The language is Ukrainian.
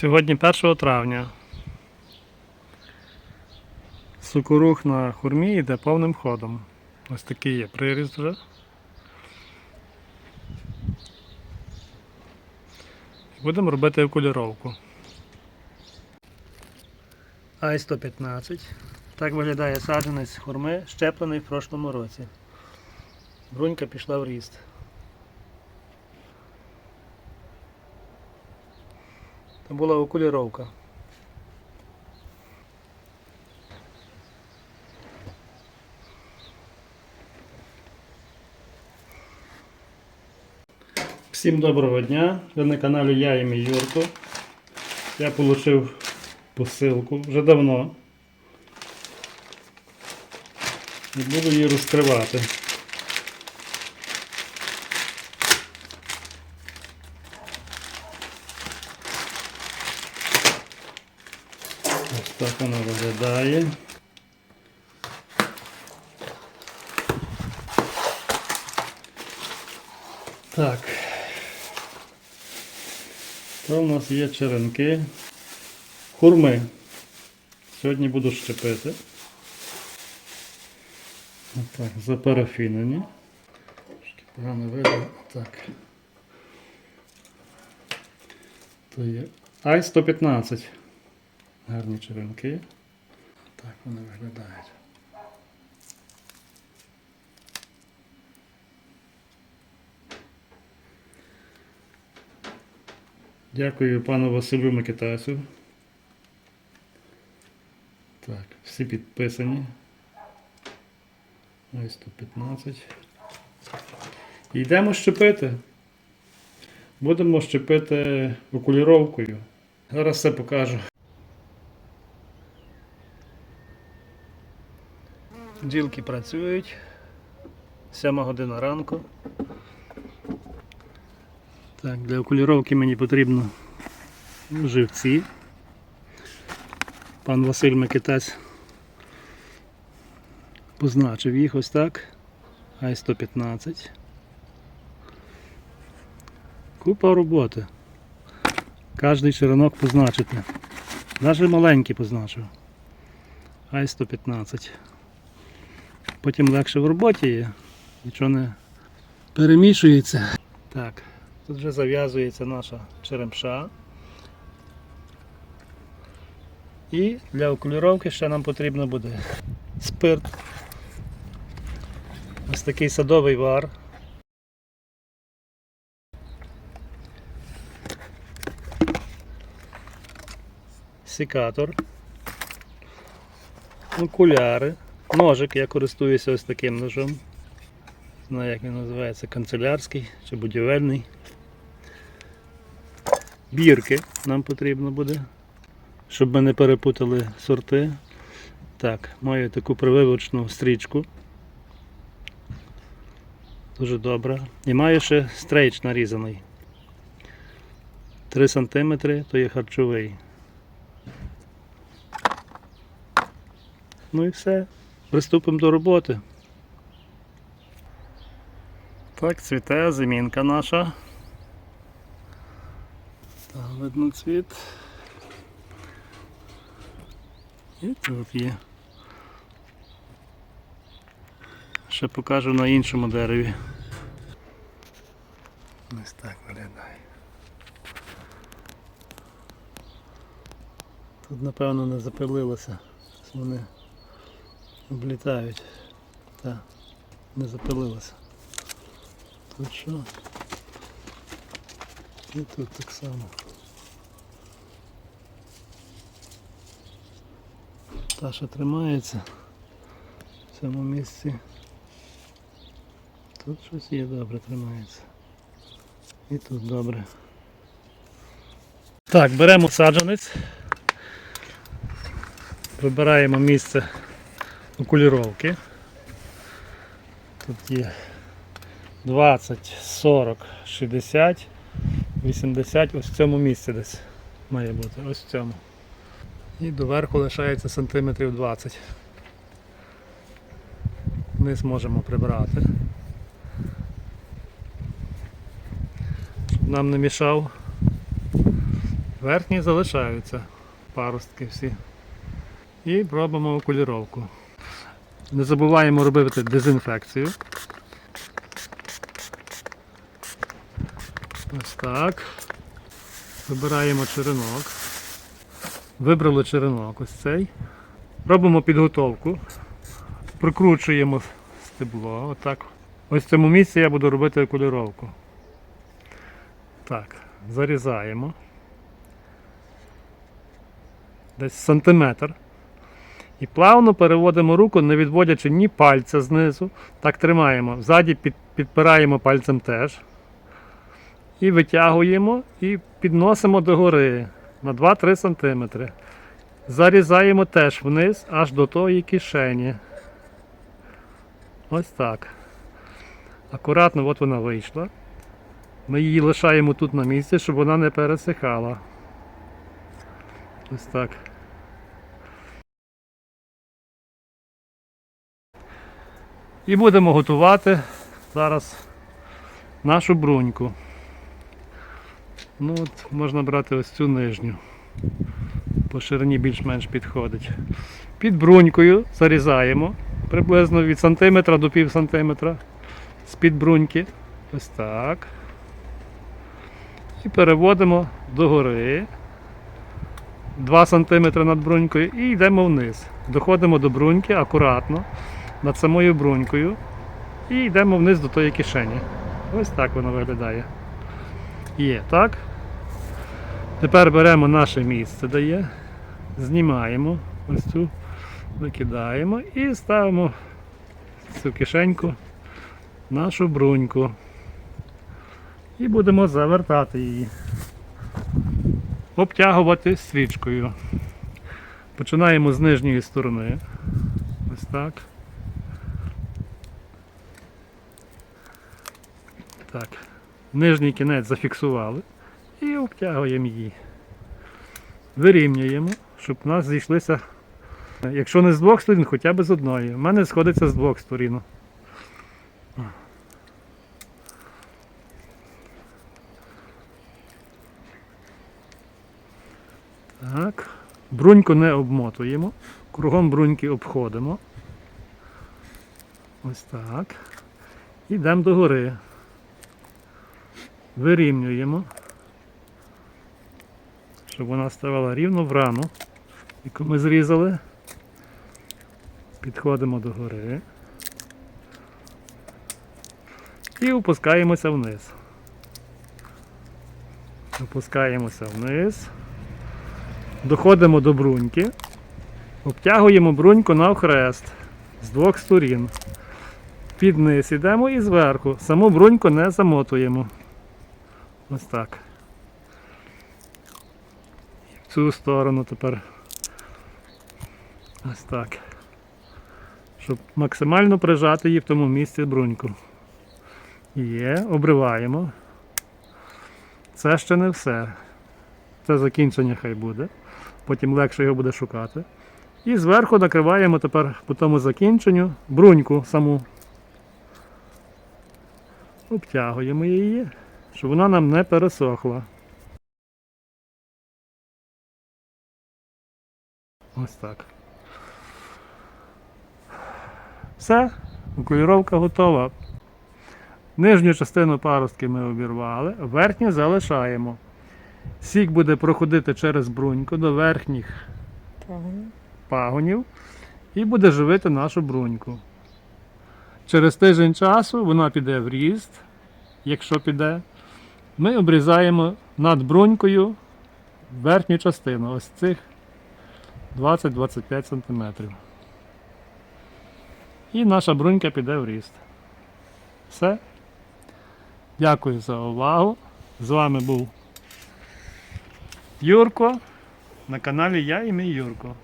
Сьогодні 1 травня. Сукорух на хурмі йде повним ходом. Ось такий є приріст вже. Будемо робити окуліровку. Ай-115. Так виглядає саджанець хурми, щеплений в прошлому році. Брунька пішла в ріст. Це була окуліровка. Всім доброго дня! Ви на каналі Я і мій Юрко. Я отримав посилку вже давно. І буду її розкривати. Так воно виглядає. Так. То у нас є черенки. Хурми. Сьогодні буду щепити. Так, запарафінені. Трошки погано видно. Так. То є Ай-115. Гарні черенки. Так вони виглядають. Дякую пану Василю Микитасю. Так, всі підписані. Ось 115. І йдемо щепити. Будемо щепити окуліровкою. Зараз все покажу. Ділки працюють. 7 година ранку. Так, для окуліровки мені потрібно живці. Пан Василь Микитась позначив їх ось так. Ай-115. Купа роботи. Кожний черенок позначити. Навіть маленький позначив. Ай-115. Потім легше в роботі є. Нічого не перемішується. Так, тут вже зав'язується наша черемша. І для окуліровки ще нам потрібно буде спирт. Ось такий садовий вар. Секатор. Окуляри. Ножик, я користуюся ось таким ножом. Знаю, як він називається, канцелярський чи будівельний. Бірки нам потрібно буде, щоб ми не перепутали сорти. Так, маю таку прививочну стрічку. Дуже добре. І маю ще стрейч нарізаний. 3 см то є харчовий. Ну і все. Приступимо до роботи. Так, цвіте зимінка наша. Там видно цвіт. І тут є. Ще покажу на іншому дереві. Ось так виглядає. Тут напевно не запилилося. Вони облітають. Так, не запилилося. Тут що? І тут так само. Та тримається в цьому місці. Тут щось є добре тримається. І тут добре. Так, беремо саджанець. Вибираємо місце окуліровки. Тут є 20, 40, 60, 80, ось в цьому місці десь має бути, ось в цьому. І доверху лишається сантиметрів 20. Низ можемо прибрати. Щоб нам не мішав Верхні залишаються паростки всі. І робимо окуліровку. Не забуваємо робити дезінфекцію. Ось так. Вибираємо черенок. Вибрали черенок ось цей. Робимо підготовку. Прикручуємо стебло. Отак. Ось в цьому місці я буду робити окуліровку. Так, зарізаємо. Десь сантиметр. І плавно переводимо руку, не відводячи ні пальця знизу. Так тримаємо. Ззаді під, підпираємо пальцем теж. І витягуємо і підносимо догори на 2-3 см. Зарізаємо теж вниз аж до тої кишені. Ось так. Акуратно от вона вийшла. Ми її лишаємо тут на місці, щоб вона не пересихала. Ось так. І будемо готувати зараз нашу бруньку. Ну от Можна брати ось цю нижню. По ширині більш-менш підходить. Під брунькою зарізаємо приблизно від сантиметра до пів сантиметра з-під бруньки. Ось так. І переводимо догори 2 см над брунькою і йдемо вниз. Доходимо до бруньки акуратно над самою брунькою і йдемо вниз до тої кишені. Ось так воно виглядає. Є, так? Тепер беремо наше місце, де є, знімаємо ось цю, викидаємо і ставимо цю кишеньку нашу бруньку. І будемо завертати її. Обтягувати свічкою. Починаємо з нижньої сторони. Ось так. Так. Нижній кінець зафіксували і обтягуємо її. Вирівнюємо, щоб у нас зійшлися, якщо не з двох сторін, хоча б з одної. У мене сходиться з двох сторін. Так. Бруньку не обмотуємо, кругом бруньки обходимо. Ось так. Йдемо до гори. Вирівнюємо, щоб вона ставала рівно в рану, яку ми зрізали. Підходимо до гори і опускаємося вниз. Опускаємося вниз. Доходимо до бруньки, обтягуємо бруньку навхрест з двох сторін. Під низ ідемо і зверху. Саму бруньку не замотуємо. Ось так. І в цю сторону тепер. Ось так. Щоб максимально прижати її в тому місці бруньку. Є, обриваємо. Це ще не все. Це закінчення хай буде. Потім легше його буде шукати. І зверху накриваємо тепер по тому закінченню бруньку саму. Обтягуємо її, щоб вона нам не пересохла. Ось так. Все, окуліровка готова. Нижню частину паростки ми обірвали, верхню залишаємо. Сік буде проходити через бруньку до верхніх пагонів і буде живити нашу бруньку. Через тиждень часу вона піде в ріст, якщо піде. Ми обрізаємо над брунькою верхню частину, ось цих 20-25 см. І наша брунька піде в ріст. Все. Дякую за увагу. З вами був Юрко на каналі Я і мій Юрко.